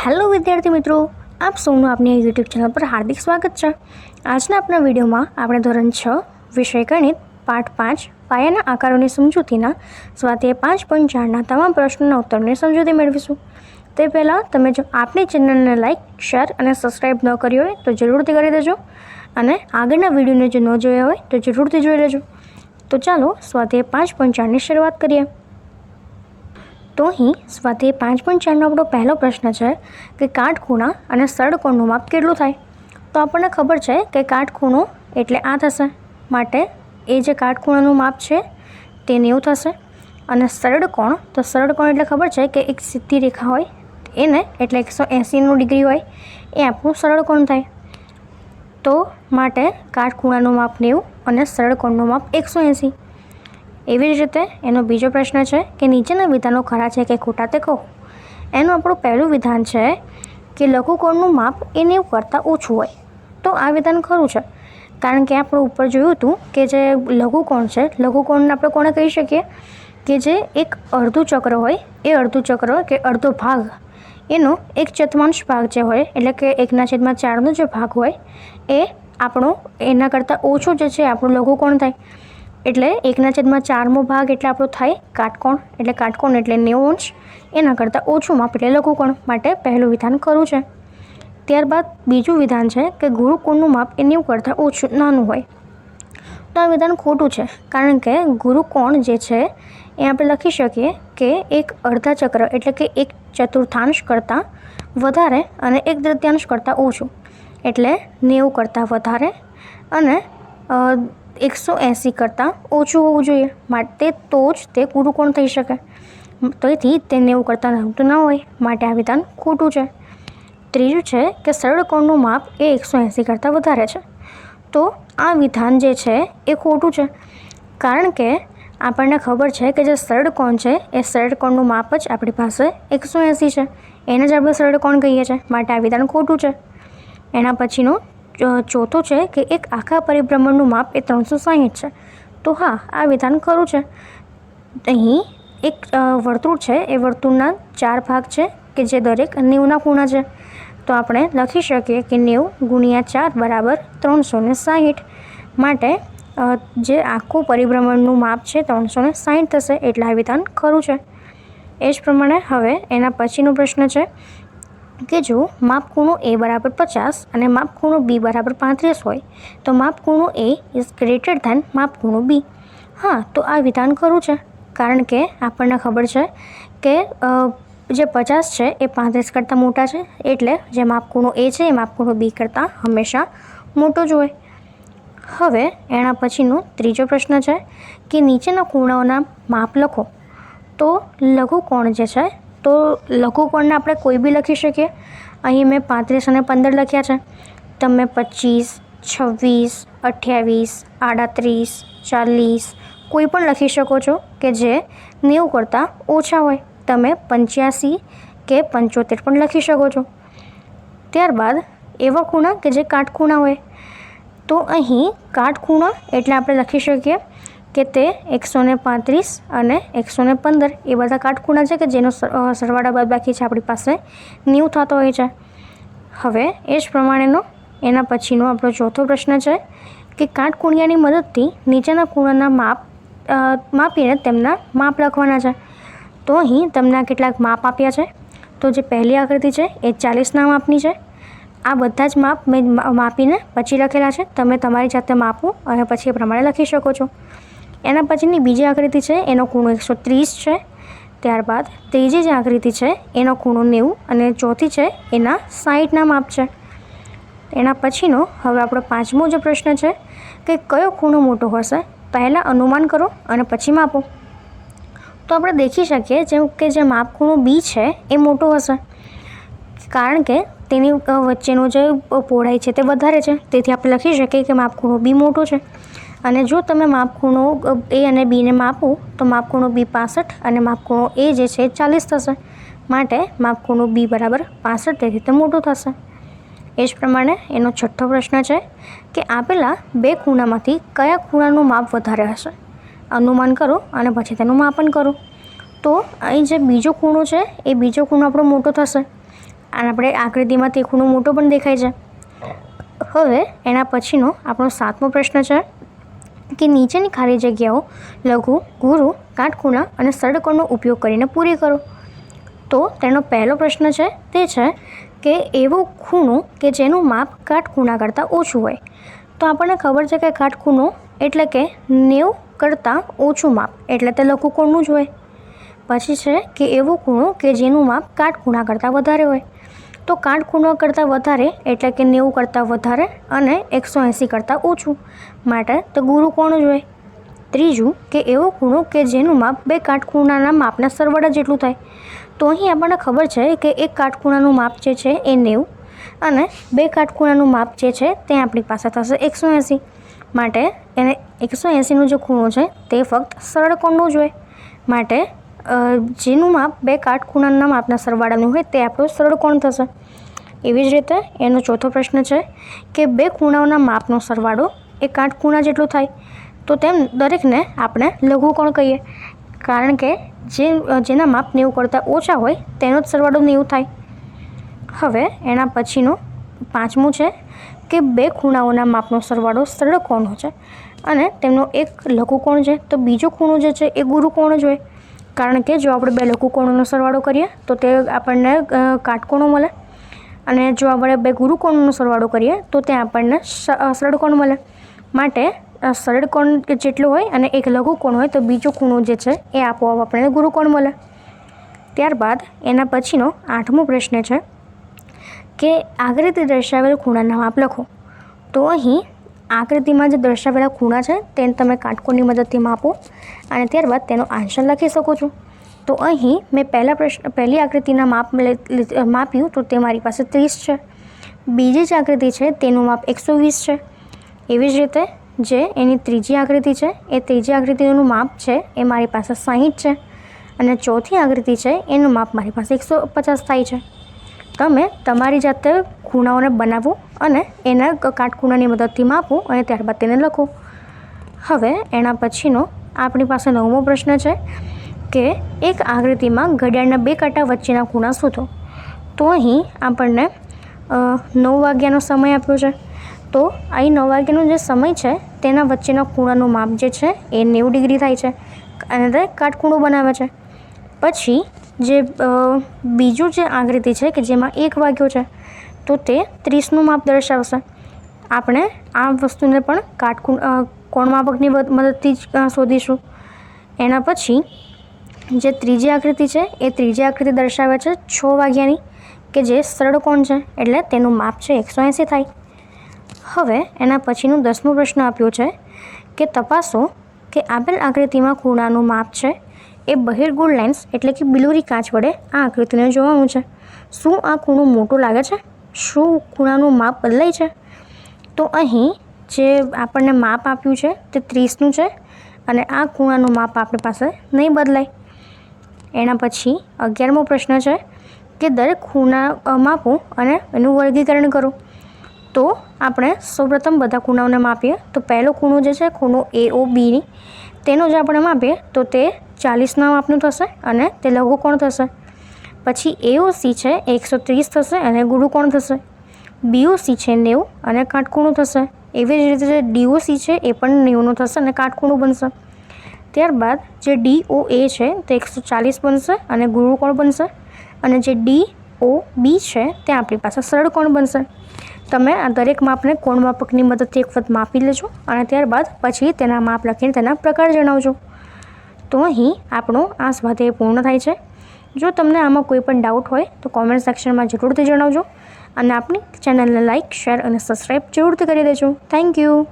Hello વિદ્યાર્થી મિત્રો, આપ સૌનું આપની યુટ્યુબ ચેનલ પર હાર્દિક સ્વાગત છે. આજના આપણા વિડીયોમાં આપણે ધોરણ છ, વિષય ગણિત, પાઠ પાંચ, પાયાના આકારોની સમજૂતીના સ્વાધ્યાય પાંચ પોઈન્ટ ચારના તમામ પ્રશ્નોના ઉત્તરની સમજૂતી મેળવીશું. તે પહેલાં તમે જો આપની ચેનલને લાઇક શેર અને સબસ્ક્રાઈબ ન કરી હોય તો જરૂરથી કરી દેજો અને આગળના વિડીયોને જો ન જોયા હોય તો જરૂરથી જોઈ લેજો. તો ચાલો સ્વાધ્યાય પાંચ પોઈન્ટ ચારની શરૂઆત કરીએ. તો અહીં સ્વાધ્યાય પાંચ પોઈન્ટ ચારનો આપણો પહેલો પ્રશ્ન છે કે કાટખૂણા અને સરળકોણનું માપ કેટલું થાય? તો આપણને ખબર છે કે કાટખૂણો એટલે આ થશે. માટે એ જે કાટખૂણાનું માપ છે તે નેવું થશે. અને સરળ કોણ તો સરળ કોણ એટલે ખબર છે કે એક સીધી રેખા હોય, એને એટલે એકસો એંસીનું ડિગ્રી હોય, એ આપણું સરળ કોણ થાય. તો માટે કાટખૂણાનું માપ નેવું અને સરળ કોણનું માપ એકસો એંસી. એવી જ રીતે એનો બીજો પ્રશ્ન છે કે નીચેના વિધાનો ખરા છે કે ખોટા તે કહો? એનું આપણું પહેલું વિધાન છે કે લઘુકોણનું માપ એ નેવું કરતાં ઓછું હોય. તો આ વિધાન ખરું છે. કારણ કે આપણે ઉપર જોયું હતું કે જે લઘુકોણ છે, લઘુકોણને આપણે કોણે કહી શકીએ? કે જે એક અડધું ચક્ર હોય, એ અડધું ચક્ર કે અડધો ભાગ, એનો એક ચતુર્માંશ ભાગ જે હોય, એટલે કે એકના છેદમાં ચારનો જે ભાગ હોય, એ આપણો એના કરતાં ઓછો જે છે આપણું લઘુકોણ થાય. એટલે એકના છેદમાં ચારમો ભાગ એટલે આપણો થાય કાટકોણ. એટલે કાટકોણ એટલે નેવું એના કરતાં ઓછું માપ એટલે લઘુકોણ માટે પહેલું વિધાન ખરું છે. ત્યારબાદ બીજું વિધાન છે કે ગુરુકોણનું માપ એ નેવું કરતાં ઓછું નાનું હોય. તો આ વિધાન ખોટું છે, કારણ કે ગુરુકોણ જે છે એ આપણે લખી શકીએ કે એક અડધા ચક્ર એટલે કે એક ચતુર્થાંશ કરતાં વધારે અને એક દ્રત્યાંશ કરતાં ઓછું. એટલે નેવું કરતાં વધારે અને એકસો એંસી કરતાં ઓછું હોવું જોઈએ. માટે તો જ તે ગુરુકોણ થઈ શકે. તેથી તે નેવું કરતાં નહોતું ન હોય. માટે આ વિધાન ખોટું છે. ત્રીજું છે કે સરળ કોણનું માપ એ એકસો એંસી કરતાં વધારે છે. તો આ વિધાન જે છે એ ખોટું છે. કારણ કે આપણને ખબર છે કે જે સરળ કોણ છે એ સરળ કોણનું માપ જ આપણી પાસે એકસો એંસી છે. એને જ આપણે સરળ કોણ કહીએ છીએ. માટે આ વિધાન ખોટું છે. એના પછીનું ચોથું છે કે એક આખા પરિભ્રમણનું માપ એ ત્રણસો સાહીઠ છે. તો હા, આ વિધાન ખરું છે. અહીં એક વર્તુળ છે. એ વર્તુળના ચાર ભાગ છે કે જે દરેક નેવના ખૂણા છે. તો આપણે લખી શકીએ કે નેવું ગુણ્યા ચાર બરાબર ત્રણસો ને સાહીઠ માટે જે આખું પરિભ્રમણનું માપ છે ત્રણસો ને સાહીઠ થશે એટલે આ વિધાન ખરું છે. એ જ પ્રમાણે હવે એના પછીનો પ્રશ્ન છે. કે જો માપ ખૂણો એ બરાબર પચાસ અને માપ ખૂણો બી બરાબર પાંત્રીસ હોય, તો માપ ખૂણો એ ઇઝ ગ્રેટર ધેન માપ ખૂણો બી હા, તો આ વિધાન ખરું છે. કારણ કે આપણને ખબર છે કે જે પચાસ છે એ પાંત્રીસ કરતાં મોટા છે, એટલે જે માપ ખૂણો એ છે એ માપ ખૂણો બી કરતાં હંમેશા મોટો જ હોય. હવે એના પછીનો ત્રીજો પ્રશ્ન છે કે નીચેના ખૂણાઓના માપ લખો. તો લઘુકોણ જે છે તો લઘુકોણને આપણે કોઈ બી લખી શકીએ? અહીં મેં પાંત્રીસ અને પંદર લખ્યા છે. તમે પચીસ, છવ્વીસ, અઠ્યાવીસ, આડત્રીસ, ચાલીસ કોઈ પણ લખી શકો છો કે જે નેવું કરતાં ઓછા હોય. તમે પંચ્યાસી કે પંચોતેર પણ લખી શકો છો. ત્યારબાદ એવા ખૂણા કે જે કાટખૂણા હોય. તો અહીં કાટખૂણા એટલે આપણે લખી શકીએ કે તે એકસો ને પાંત્રીસ અને એકસો ને પંદર. એ બધા કાટખૂણા છે કે જેનો સરવાળા બાદ બાકી છે આપણી પાસે? ન્યૂ થતો હોય છે. હવે એ જ પ્રમાણેનો એના પછીનો આપણો ચોથો પ્રશ્ન છે કે કાટખૂણિયાની મદદથી નીચેના ખૂણાના માપ માપીને તેમના માપ લખવાના છે. તો અહીં તમને કેટલાક માપ આપ્યા છે. તો જે પહેલી આકૃતિ છે એ ચાલીસના માપની છે. આ બધા જ માપ મેં, માપીને પછી લખેલા છે. તમે તમારી જાતે માપો અને પછી એ પ્રમાણે લખી શકો છો. એના પછીની બીજી આકૃતિ છે, એનો ખૂણો એકસો ત્રીસ છે. ત્યારબાદ ત્રીજી જે આકૃતિ છે, એનો ખૂણો નેવું અને ચોથી છે, એના સાઠના માપ છે. એના પછીનો હવે આપણો પાંચમો જે પ્રશ્ન છે કે કયો ખૂણો મોટો હશે, પહેલાં અનુમાન કરો અને પછી માપો. તો આપણે દેખી શકીએ જેમ કે જે માપ ખૂણો બી છે, એ મોટો હશે. કારણ કે તેની વચ્ચેનો જે પહોળાઈ છે તે વધારે છે. તેથી આપણે લખી શકીએ કે માપ ખૂણો બી મોટો છે. અને જો તમે માપખૂણો એ અને બીને માપો, તો માપખૂણો બી પાસઠ અને માપખૂણો એ જે છે ચાલીસ થશે. માટે માપખૂણો બી બરાબર પાસઠ, તેથી તે મોટું થશે. એ જ પ્રમાણે એનો છઠ્ઠો પ્રશ્ન છે કે આપેલા બે ખૂણામાંથી કયા ખૂણાનું માપ વધારે હશે? અનુમાન કરો અને પછી તેનું માપન કરો. તો અહીં જે બીજો ખૂણો છે, એ બીજો ખૂણો આપણો મોટો થશે. અને આપણે આકૃતિમાં તે ખૂણો મોટો પણ દેખાય છે. હવે એના પછીનો આપણો સાતમો પ્રશ્ન છે કે નીચેની ખાલી જગ્યાઓ, લઘુ, ગુરુ, કાટખૂણા અને સરળકોણનો ઉપયોગ કરીને પૂરી કરો. તો તેનો પહેલો પ્રશ્ન છે તે છે કે એવો ખૂણો કે જેનું માપ કાટખૂણા કરતાં ઓછું હોય. તો આપણને ખબર છે કે કાટખૂણો એટલે કે નેવું કરતાં ઓછું માપ, એટલે તે લઘુકોણનું જ હોય. પછી છે કે એવો ખૂણો કે જેનું માપ કાટખૂણા કરતાં વધારે હોય. તો કાટખૂણો કરતાં વધારે, એટલે કે નેવું કરતાં વધારે અને એકસો એંસી કરતાં ઓછું. માટે તો ગુરુ કોણ જોઈએ ત્રીજું કે એવો ખૂણો કે જેનું માપ બે કાટખૂણાના માપના સરવાળા જેટલું થાય. તો અહીં આપણને ખબર છે કે એક કાટખૂણાનું માપ જે છે એ નેવું અને બે કાટખૂણાનું માપ જે છે તે આપણી પાસે થશે એકસો એંસી. માટે એને એકસો એંસીનો જે ખૂણો છે તે ફક્ત સરળ કોણનું જ હોય. માટે જેનું માપ બે કાટખૂણાના માપના સરવાળાનું હોય તે આપણું સરળ કોણ થશે? એવી જ રીતે એનો ચોથો પ્રશ્ન છે કે બે ખૂણાઓના માપનો સરવાળો એ કાટખૂણા જેટલું થાય. તો તેમ દરેકને આપણે લઘુકોણ કહીએ? કારણ કે જે, જેના માપ નેવું કરતાં ઓછા હોય તેનો જ સરવાળો નેવું થાય. હવે એના પછીનો પાંચમું છે કે બે ખૂણાઓના માપનો સરવાળો સરળ કોણ છે? અને તેમનો એક લઘુકોણ છે? તો બીજો ખૂણો જે છે એ ગુરુકોણ જ હોય. કારણ કે જો આપણે બે લઘુકોણોનો સરવાળો કરીએ તો તે આપણને કાટકોણો મળે. અને જો આપણે બે ગુરુકોણનો સરવાળો કરીએ તો તે આપણને સ- અ, મળે. માટે સરળકોણ સરળ કોણ જેટલું હોય અને એક લઘુ કોણ હોય તો બીજો ખૂણો જે છે એ આપોઆપ આપણને ગુરુકોણ મળે. ત્યારબાદ એના પછીનો આઠમો પ્રશ્ન છે કે આગળ રીતે દર્શાવેલ ખૂણાના માપ લખો. તો અહીં આકૃતિમાં જે દર્શાવેલા ખૂણા છે તેને તમે કાટકોણની મદદથી માપો અને ત્યારબાદ તેનો આન્સર લખી શકો છો. તો અહીં મેં પહેલા પ્રશ્ન, પહેલી આકૃતિના માપ માપ્યું તો તે મારી પાસે ત્રીસ છે. બીજી જ આકૃતિ છે તેનું માપ એકસો વીસ છે. એવી જ રીતે જે એની ત્રીજી આકૃતિ છે એ ત્રીજી આકૃતિનું માપ છે એ મારી પાસે સાહીઠ છે અને ચોથી આકૃતિ છે એનું માપ મારી પાસે એકસો પચાસ થાય છે. તમે તમારી જાતે ખૂણાઓને બનાવો અને એના કાટખૂણાની મદદથી માપો અને ત્યારબાદ તેને લખો. હવે એના પછીનો આપણી પાસે નવમો પ્રશ્ન છે કે એક આકૃતિમાં ઘડિયાળના બે કાંટા વચ્ચેના ખૂણા શોધો. તો અહીં આપણને નવ વાગ્યાનો સમય આપ્યો છે. તો અહીં નવ વાગ્યાનો જે સમય છે તેના વચ્ચેના ખૂણાનું માપ જે છે એ નેવું ડિગ્રી થાય છે. અને તે કાટખૂણો બનાવે છે. પછી જે બીજું જે આકૃતિ છે કે જેમાં એક વાગ્યો છે, તો તે ત્રીસનું માપ દર્શાવશે. આપણે આ વસ્તુને પણ કાટખૂણ કોણમાપકની કોણ માપકની મદદથી જ શોધીશું. એના પછી જે ત્રીજી આકૃતિ છે, એ ત્રીજી આકૃતિ દર્શાવે છે છ વાગ્યાની, કે જે સરળ કોણ છે, એટલે તેનું માપ છે એકસો એંસી થાય. હવે એના પછીનું દસમો પ્રશ્ન આપ્યો છે કે તપાસો કે આપેલ આકૃતિમાં ખૂણાનું માપ છે એ બહિર્ગોળ લેન્સ એટલે કે બિલોરી કાચ વડે આ આકૃતિને જોવાનું છે. શું આ ખૂણો મોટો લાગે છે? શું ખૂણાનું માપ બદલાય છે? તો અહીં જે આપણને માપ આપ્યું છે તે ત્રીસનું છે અને આ ખૂણાનું માપ આપણી પાસે નહીં બદલાય. એના પછી અગિયારમો પ્રશ્ન છે કે દરેક ખૂણા માપો અને એનું વર્ગીકરણ કરો. તો આપણે સૌપ્રથમ બધા ખૂણાઓને માપીએ. તો પહેલો ખૂણો જે છે, ખૂણો એ ઓ બીની તેનો જો આપણે માપીએ. તો તે ચાલીસના માપનું થશે અને તે લઘુકોણ થશે? પછી એઓસી છે, એકસો ત્રીસ થશે અને ગુરુકોણ થશે? બીઓસી છે, નેવું અને કાટખૂણું થશે. એવી જ રીતે જે ડીઓસી છે, એ પણ નેવુંનું થશે અને કાટખૂણું બનશે. ત્યારબાદ જે ડી ઓ એ છે, તે એકસો ચાલીસ બનશે અને ગુરુકોણ બનશે? અને જે ડી ઓ બી છે, તે આપણી પાસે સરળ કોણ બનશે? તમે આ દરેક માપને કોણ માપકની મદદથી એક વખત માપી લેજો અને ત્યારબાદ પછી તેના માપ લખીને તેના પ્રકાર જણાવજો. તો અહીં આપણો આ સ્વાધ્યાય પૂર્ણ થાય છે. જો તમને આમાં કોઈ પણ ડાઉટ હોય, તો કોમેન્ટ સેક્શનમાં જરૂરથી જણાવજો. અને આપણી ચેનલને લાઇક શેર અને સબસ્ક્રાઈબ જરૂરથી કરી દેજો. Thank you